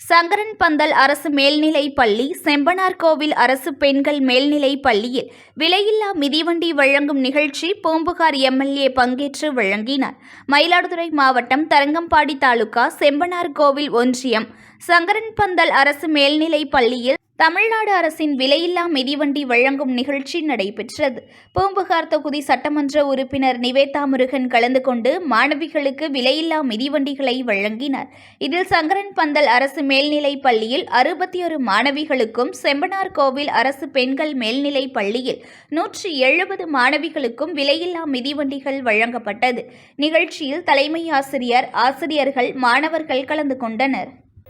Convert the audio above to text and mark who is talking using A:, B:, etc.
A: சங்கரன் பந்தல் அரசு மேல்நிலைப் பள்ளி செம்பனார்கோவில் அரசு பெண்கள் மேல்நிலைப் பள்ளியில் விலையில்லா மிதிவண்டி வழங்கும் நிகழ்ச்சி பூம்புகார் எம்எல்ஏ பங்கேற்று வழங்கினார். மயிலாடுதுறை மாவட்டம் தரங்கம்பாடி தாலுகா செம்பனார்கோவில் ஒன்றியம் சங்கரன் பந்தல் அரசு மேல்நிலைப் பள்ளியில் தமிழ்நாடு அரசின் விலையில்லா மிதிவண்டி வழங்கும் நிகழ்ச்சி நடைபெற்றது. பூம்புகார் தொகுதி சட்டமன்ற உறுப்பினர் நிவேதா முருகன் கலந்து கொண்டு மாணவிகளுக்கு விலையில்லா மிதிவண்டிகளை வழங்கினார். இதில் சங்கரன் பந்தல் அரசு மேல்நிலைப் பள்ளியில் அறுபத்தி ஒரு மாணவிகளுக்கும் செம்பனார் கோவில் அரசு பெண்கள் மேல்நிலைப் பள்ளியில் நூற்றி எழுபது மாணவிகளுக்கும் விலையில்லா மிதிவண்டிகள் வழங்கப்பட்டது. நிகழ்ச்சியில் தலைமை ஆசிரியர் ஆசிரியர்கள் மாணவர்கள் கலந்து கொண்டனர்.